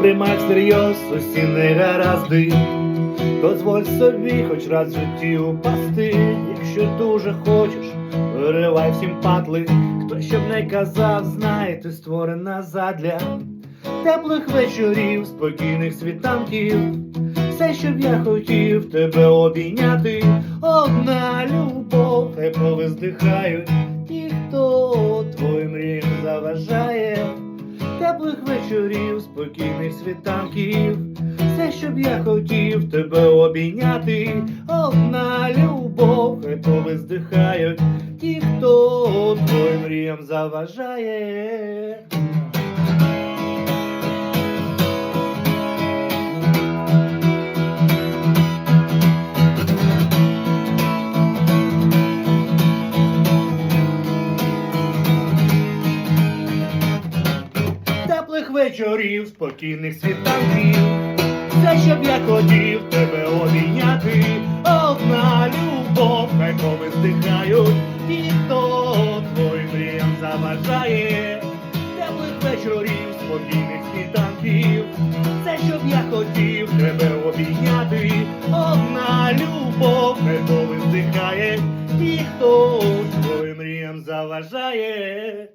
приймай всерйоз усі негаразди. Дозволь собі хоч раз в житті упасти, якщо дуже хочеш, виривай всім патли. Хто щоб не казав, знає, ти створена задля теплих вечорів, спокійних світанків. Все, що б я хотів тебе обійняти, одна любов, хай повиздихають ті, хто твоїм мріям заважає, теплих вечорів, спокійних світанків. Все, що б я хотів тебе обійняти, одна любов, хай повиздихають ті, хто твоїм мріям заважає. Теплих вечорів, спокійних світанків. Все, що б я хотів тебе обійняти, одна любов, хай повиздихають ті, хто твоїм мріям заважає, теплих вечорів, спокійних світанків. Все, що б я хотів тебе обійняти, одна любов, хай повиздихає ті, хто твоїм мріям заважає.